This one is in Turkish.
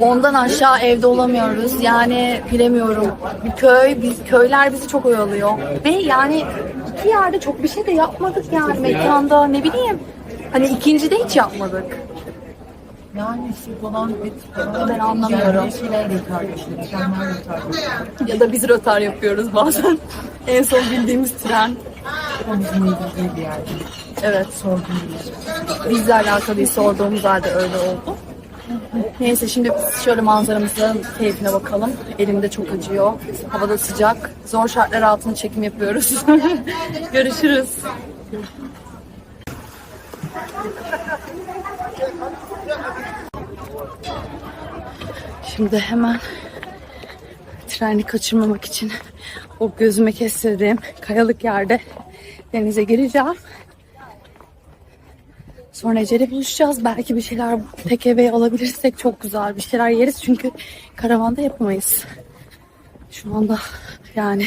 Ondan aşağı evde olamıyoruz. Yani bilemiyorum. Bir köy, biz köyler bizi çok oyalıyor. Ve yani iki yerde çok bir şey de yapmadık yani mekanda ne bileyim. Hani ikincide hiç yapmadık. Yani süt olan et falan. Ben anlamıyorum. Yani şeyler de tartışıyor. Trenler tartışıyor. Ya da biz rötar yapıyoruz bazen. en son bildiğimiz tren. O bizim ilgili bir yerde. Evet. Sorduğum bir şey. Bizle alakalı sorduğumuz halde öyle oldu. Neyse şimdi şöyle manzaramızın keyfine bakalım. Elimde çok acıyor. Havada sıcak. Zor şartlar altında çekim yapıyoruz. Görüşürüz. Şimdi hemen treni kaçırmamak için o gözüme kestirdiğim kayalık yerde denize gireceğim. Sonra Ece'yle buluşacağız. Belki bir şeyler tek eve alabilirsek çok güzel bir şeyler yeriz. Çünkü karavanda yapamayız. Şu anda yani